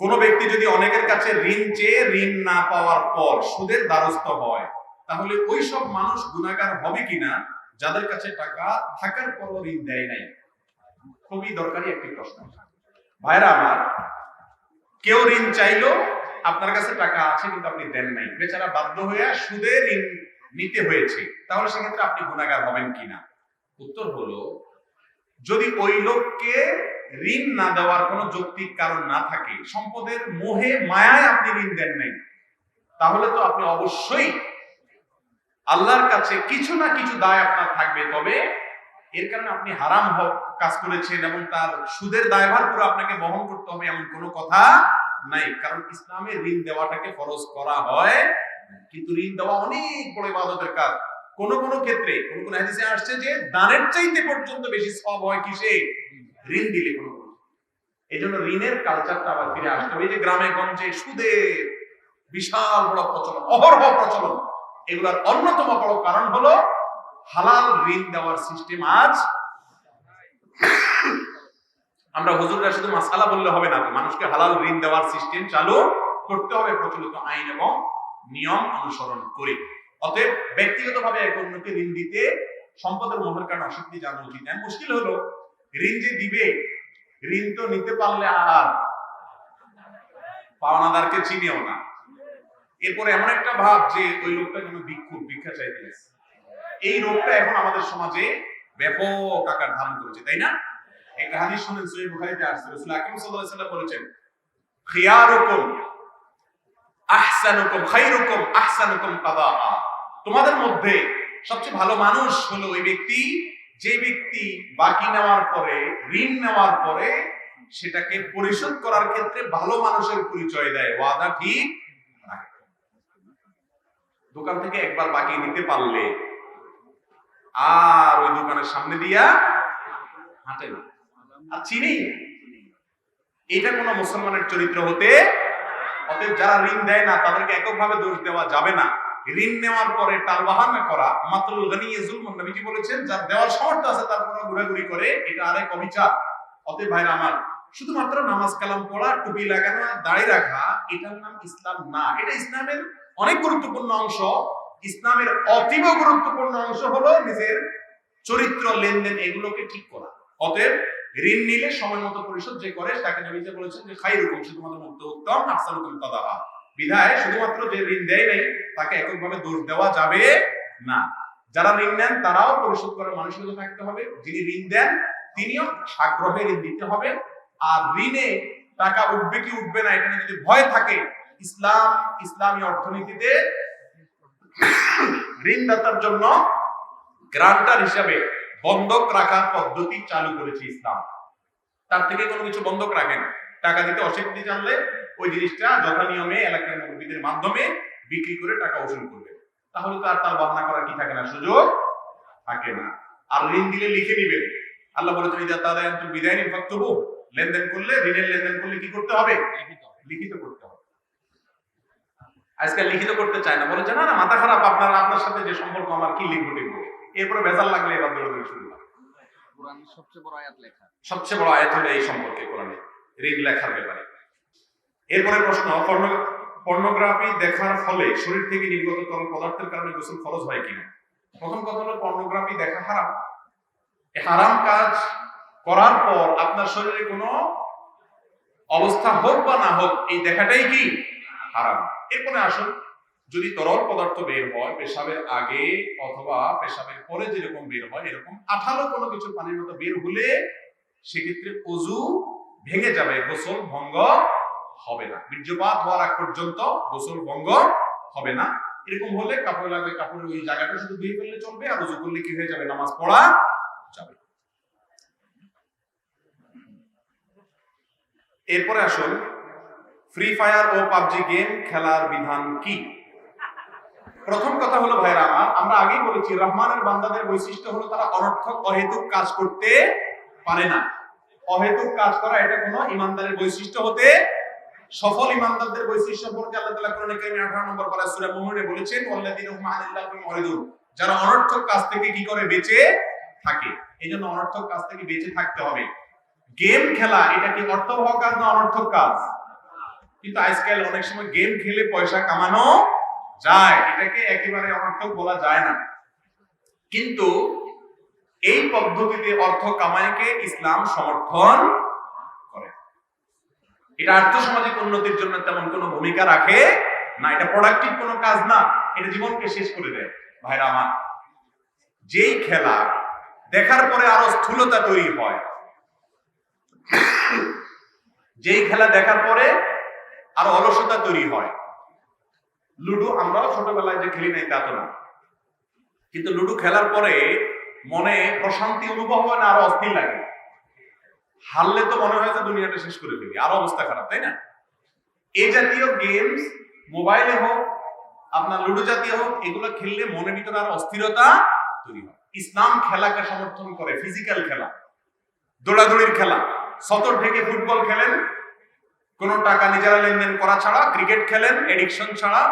কোন ব্যক্তি যদি অনেকের কাছে ঋণ চেয়ে ঋণ না পাওয়ার পর সুদের দ্বারস্থ হয়, তাহলে ওই সব মানুষ গুণাগার হবে কিনা? যাদের কাছে টাকা থাকার পরও ঋণ দেয় নাই? খুবই দরকারি একটি প্রশ্ন। ভাইরা আমার, কেউ ঋণ চাইলো, আপনার কাছে টাকা আছে কিন্তু আপনি দেন নাই। বেচারা বাধ্য হয়ে সুদে ঋণ নিতে হয়েছে। তাহলে সেক্ষেত্রে আপনি গুণাগার হবেন কিনা? উত্তর হলো, যদি ওই লোককে ঋণ না দেওয়ার কোনো যৌক্তিক কারণ না থাকে, সম্পদের মোহে, মায়ায় আপনি ঋণ দেন নাই। তাহলে তো আপনি অবশ্যই আল্লাহর কাছে কিছু না কিছু দায় আপনার থাকবে, তবে এর কারণে আপনি হারাম হ- কাজ করেছেন এবং তার সুদের দায়ভার পুরো আপনাকে বহন করতে হবে এমন কোনো কথা নাই। কারণ ইসলামে ঋণ দেওয়াটাকে ফরজ করা হয়, কিন্তু ঋণ দেওয়া অনেক বড় ইবাদতের কাজ। কোন কোন ক্ষেত্রে, কোন কোন হাদিসে আসছে যে দানের চাইতে পর্যন্ত বেশি সব হয় কিসে? ঋণ দিলে কোনো এই জন্য ঋণের কালচারটা আবার ফিরে আসতে হবে। যে গ্রামে, গঞ্জে সুদে বিশাল বড় প্রচলন, অহরহ প্রচলন, এগুলার অন্যতম বড় কারণ হলো হালাল ঋণ দেওয়ার সিস্টেম আজ আমরা হুজুররা শুধু মাসালা বললে হবে না মানুষকে হালাল ঋণ দেওয়ার সিস্টেম চালু করতে হবে, প্রচলিত আইন এবং নিয়ম অনুসরণ করে। অতএব ব্যক্তিগতভাবে এক অন্যকে ঋণ দিতে সম্পদের মোহের কারণে আসক্তি জানা উচিত। নয় মুশকিল হলো ঋণ যে দিবে ঋণ তো নিতে পারলে আর পাওনাদারকে চিনেও না। এরপরে এমন একটা ভাব যে ওই লোকটা যেন ভিক্ষুক, ভিক্ষা চাইতে। এই রোগটা এখন আমাদের সমাজে ব্যাপক আকার ধারণ করেছে, তাই না? শুনেন বুখারীতে আসছে। রাসূল আকরাম সাল্লাল্লাহু আলাইহি খিয়ারুকুম আহসানুকুম আহসানুকুম কাদাআ। তোমাদের মধ্যে সবচেয়ে ভালো মানুষ হলো ওই ব্যক্তি যে ব্যক্তি বাকি নেওয়ার পরে, ঋণ নেওয়ার পরে সেটাকে পরিশোধ করার ক্ষেত্রে ভালো মানুষের পরিচয় দেয়। ওয়াদা ঠিক? দোকান থেকে একবার বাকি নিতে পারলে। আর ওই দোকানের সামনে দিয়া হাঁটে না। আর চিনি এটা কোনো মুসলমানের চরিত্র হতে, অতএব যারা ঋণ দেয় না, তাদেরকে এককভাবে দোষ দেওয়া যাবে না। ঋণ নেওয়ার পরে টালবাহানা করা মাত্রুল গানিয়ে জুলমুন নবীজি বলেছেন, যার দেওয়ার সামর্থ্য আছে তারপরে ঘোরাঘুরি করে, এটা আরেক অবিচার। অতএব ভাইরা আমার, শুধুমাত্র নামাজ কালাম পড়া, টুপি লাগানো, দাড়ি রাখা, এটার নাম ইসলাম না। এটা ইসলামের অনেক গুরুত্বপূর্ণ অংশ। ইসলামের অতীব গুরুত্বপূর্ণ অংশ হলো নিজের চরিত্র, লেনদেন, এগুলোকে ঠিক করা। অতএব ঋণ নিলে সময় মতো পরিশোধ যে করে, তাকে নবীজি বলেছেন যে খাই রকম শুধুমাত্র মুক্ত উত্তম আহসানুকুম তাদাহা। বিধায় শুধুমাত্র যে ঋণ দেয় নাই, তাকে এককভাবে দোষ দেওয়া যাবে না। যারা ঋণ নেন, তারাও পরিশোধ করার মানসিকতা থাকতে হবে। যিনি ঋণ দেন, তিনিও আগ্রহে ঋণ দিতে হবে। আর ঋণে টাকা উঠবে কি উঠবে না, এখানে যদি ভয় থাকে, ইসলাম, ইসলামী অর্থনীতিতে ঋণদাতার জন্য গ্রান্টার হিসাবে বন্ধক রাখার পদ্ধতি চালু করেছে ইসলাম। তার থেকে কোনো কিছু বন্ধক রাখেন। টাকা দিতে অস্বীকৃতি জানলে ওই জিনিসটা যথা নিয়মে এলাকার মুরব্বীদের মাধ্যমে বিক্রি করে টাকা উসুল করবে। তাহলে তো আর তার বাহানা করার কি থাকে না? সুযোগ থাকে না। আর ঋণ দিলে লিখে নিবেন। আল্লাহ বলেছেন ইদা তাদা আনতুম বিদায়নি ফাকতুবু। লেনদেন করলে ঋণের লেনদেন করলে কি করতে হবে? লিখিত। করতে হবে। আজকাল লিখিত করতে চায় না। বলেছে না না মাথা খারাপ। আপনার আপনার সাথে যে সম্পর্ক আমার কি লিখব লিখব এরপরে ভেজাল লাগলে এবার দৌড়াদৌড়ি শুরু হয় সবচেয়ে বড় আয়াত লেখা। সবচেয়ে বড় আয়াত হলো এই সম্পর্কে কোরআনে। ঋণ লেখার ব্যাপারে। এরপরে প্রশ্ন পর্নোগ্রাফি দেখার ফলে শরীর থেকে নির্গত তরল পদার্থের কারণে গোসল খরচ হয় কিনা? প্রথম কথা হলো পর্নোগ্রাফি দেখা হারাম। হারাম কাজ করার পর আপনার শরীরে কোনো অবস্থা হোক বা না হোক, এই দেখাটাই কি? হারাম। এরপরে আসুন, যদি তরল পদার্থ বের হয় পেশাবের আগে অথবা পেশাবের পরে যেরকম বের হয়, এরকম আঠালো কোনো কিছু পানির মতো বের হলে সেক্ষেত্রে অজু ভেঙে যাবে, গোসল ভঙ্গ হবে না। বীর্যপাত হওয়ার আগ পর্যন্ত গোসল ভঙ্গ হবে না। এরকম হলে কাপড় লাগবে, কাপড়ের ওই জায়গাটা শুধু ধুয়ে ফেললে চলবে, আর উজু করলে কি হয়ে যাবে? নামাজ পড়া যাবে। এরপরে আসুন ফ্রি ফায়ার ও পাবজি গেম খেলার বিধান কি? প্রথম কথা হলো ভাইরা আমার, আমরা আগেই বলেছি, রহমানের বান্দাদের বৈশিষ্ট্য হলো তারা অনর্থক, অহেতুক কাজ করতে পারে না। অহেতুক কাজ করা এটা কোনো ইমানদারের বৈশিষ্ট্য হতে সফল ইমানদারদের বৈশিষ্ট্য সম্পর্কে আল্লাহ তাআলা কোরআনে কারিমে 18 নম্বর পারা সূরা মুমিনে বলেছেন ওয়াল্লাযীনা হুম আনিল লাগwi মুরিদুন যারা অনর্থক কাজ থেকে কি করে? বেঁচে থাকে। এইজন্য অনর্থক কাজ থেকে বেঁচে থাকতে হবে। গেম খেলা, এটা কি অর্থবহ কাজ না অনর্থক কাজ? কিন্তু আজকাল অনেক সময় গেম খেলে পয়সা কামানো যায়। এটাকে একেবারে অনর্থক বলা যায় না। কিন্তু এই পদ্ধতিতে অর্থ কামাইকে ইসলাম সমর্থন এটা আর্থসামাজিক উন্নতির জন্য তেমন কোনো ভূমিকা রাখে না, এটা প্রোডাক্টিভ কোনো কাজ না, এটা জীবনকে শেষ করে দেয়। ভাইরা আমার, যেই খেলা দেখার পরে আরও স্থূলতা তৈরি হয়, যেই খেলা দেখার পরে আরও অলসতা তৈরি হয়। লুডো আমরাও ছোটবেলায় যে খেলি নাই তা তো না। কিন্তু লুডো খেলার পরে মনে প্রশান্তি অনুভব হয় না, আরও অস্থির লাগে। হারলে তো মনে হয় যে দুনিয়াটা শেষ করে ফেলি। আরও অবস্থা খারাপ, তাই না? এই জাতীয় গেমস মোবাইলে হোক, আপনার লুডো জাতীয় হোক, এগুলো খেললে মনের ভিতরে আরও অস্থিরতা তৈরি হয়। ইসলাম খেলাকে সমর্থন করে ফিজিক্যাল খেলা, দৌড়াদৌড়ির খেলা। সতর থেকে ফুটবল খেলেন, কোনো টাকা নিজেরা লেনদেন করা ছাড়া ক্রিকেট খেলেন এডিকশন ছাড়া,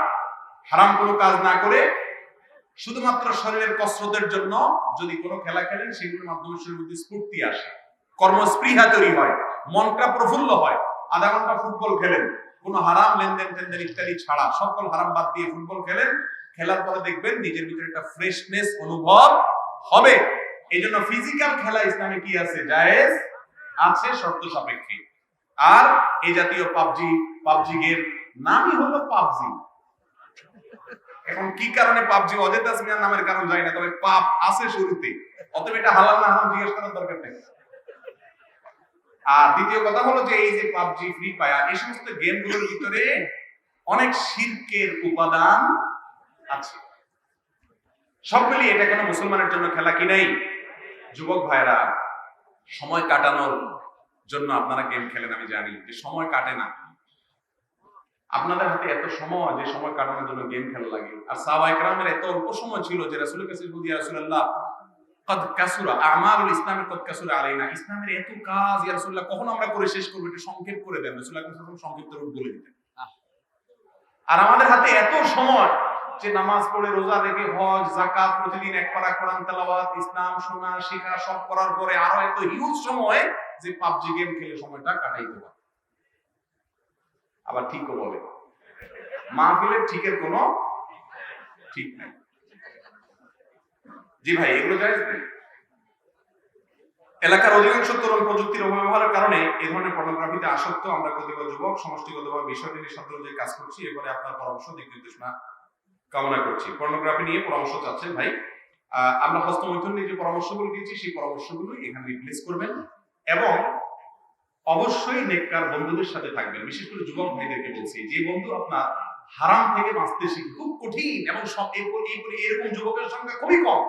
হারাম কোনো কাজ না করে, শুধুমাত্র শরীরের কসরতের জন্য যদি কোনো খেলা খেলেন, সেগুলোর মাধ্যমে শরীরের মধ্যে স্ফূর্তি আসে। কর্মস্পৃহা তৈরি হয়, মনটা প্রফুল্ল হয়, আধা ঘণ্টা ফুটবল খেলেন, কোনো হারাম লেনদেন টেনদেন ইত্যাদি ছাড়া, সকল হারাম বাদ দিয়ে ফুটবল খেলেন, খেলার পরে দেখবেন নিজের ভিতরে একটা ফ্রেশনেস অনুভব হবে। এই জন্য ফিজিক্যাল খেলা ইসলামে কি আছে? জায়েজ আছে শর্ত সাপেক্ষে। আর এই জাতীয় পাবজি পাবজি গেম নামই হলো পাবজি এখন কি কারণে পাবজি অজেতা সিনহার নামের কারণ জানি না, তবে পাপ আছে শুরুতে। অতএব এটা হালাল না হারাম জিজ্ঞেস করার দরকার নেই। আর দ্বিতীয় কথা হলো যে এই যে পাবজি, ফ্রি ফায়ার, এই সমস্ত গেমগুলোর ভিতরে অনেক শিরকের উপাদান আছে। সব মিলিয়ে এটা কোনো মুসলমানের জন্য খেলা কি নাই? যুবক ভাইরা সময় কাটানোর জন্য আপনারা গেম খেলেন, আমি জানি, যে সময় কাটে না। আপনাদের হাতে এত সময়, যে সময় কাটানোর জন্য গেম খেলা লাগে। আর সাহাবা একরামের এত অল্প সময় ছিল যে রাসূলের কাছে বলি রাসূলুল্লাহ কদ কাসুরা আমারুল ইসলামের কদ কাসুরা আলাইনা। ইসলামের এত কাজ ইয়া রাসূলুল্লাহ কখন আমরা করে শেষ করব এটা সংক্ষেপ করে দেন। রাসূলুল্লাহ সাল্লাল্লাহু সংক্ষিপ্ত রূপ বলে দিতেন। আর আমাদের হাতে এত সময় যে নামাজ পড়ে রোজা রেখে হজ প্রতিদিন এক পারা কোরআন তেলাওয়াত ইসলাম শোনা শেখা সব করার পরে আরও এত হিউজ সময় যে পাবজি গেম খেলে সময়টা কাটাইতে পারে আবার ঠিকও বলে। মাহফিলের ঠিকের কোনো ঠিক নাই। জি ভাই, এগুলো জায়েজ নেই। এলাকার অধিকাংশ তরুণ প্রযুক্তির অপব্যবহারের কারণে এই ধরনের পর্নোগ্রাফিতে আসক্ত, আমরা কতিপয় যুবক সমষ্টিগতভাবে বিষয়টি নিয়ে সাধারণ যে কাজ করছি এবারে আপনার পরামর্শ, দিক নির্দেশনা কামনা করছি। পর্নোগ্রাফি নিয়ে পরামর্শ চাচ্ছেন ভাই। আমরা হস্তমৈথুন যে পরামর্শগুলো দিয়েছি, সেই পরামর্শগুলো এখানে রিপ্লেস করবেন এবং অবশ্যই নেককার বন্ধুদের সাথে থাকবেন। বিশেষ করে যুবক ভাইদেরকে বলছি, যে বন্ধু আপনার হারাম থেকে বাঁচতে শিখে খুব কঠিন এবং এরকম যুবকের সংখ্যা খুবই কম।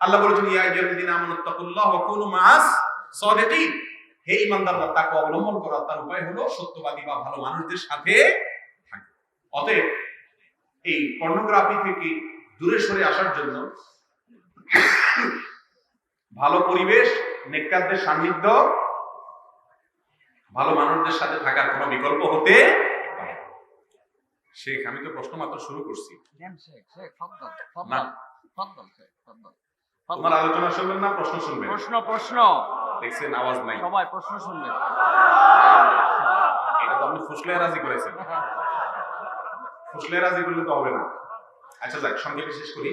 আল্লাহ বলেছেন ইয়া আইয়ুহাল্লাযীনা আমানু তাকুল্লাহ ওয়া কুনু মাআস সাদিকিন। হে ঈমানদাররা তাকওয়া অবলম্বন করা। তার উপায় হলো সত্যবাদী বা ভালো মানুষদের সাথে থাকা। অতএব এই পর্নোগ্রাফি থেকে দূরে সরে আসার জন্য ভালো পরিবেশ নেককারদের সান্নিধ্য ভালো মানুষদের সাথে থাকার কোনো বিকল্প হতে পারে শেখ আমি তো প্রশ্ন মাত্র শুরু করছি। না। তোমার আলোচনা শুনবেন না প্রশ্ন শুনবেন? প্রশ্ন প্রশ্ন। দেখছেন আওয়াজ নাই। সবাই প্রশ্ন শুনবে। এটা তো আপনি ফুসলে রাজি করেছেন। ফুসলে রাজি করলে তো হবে না। আচ্ছা যাক সংক্ষেপে শেষ করি।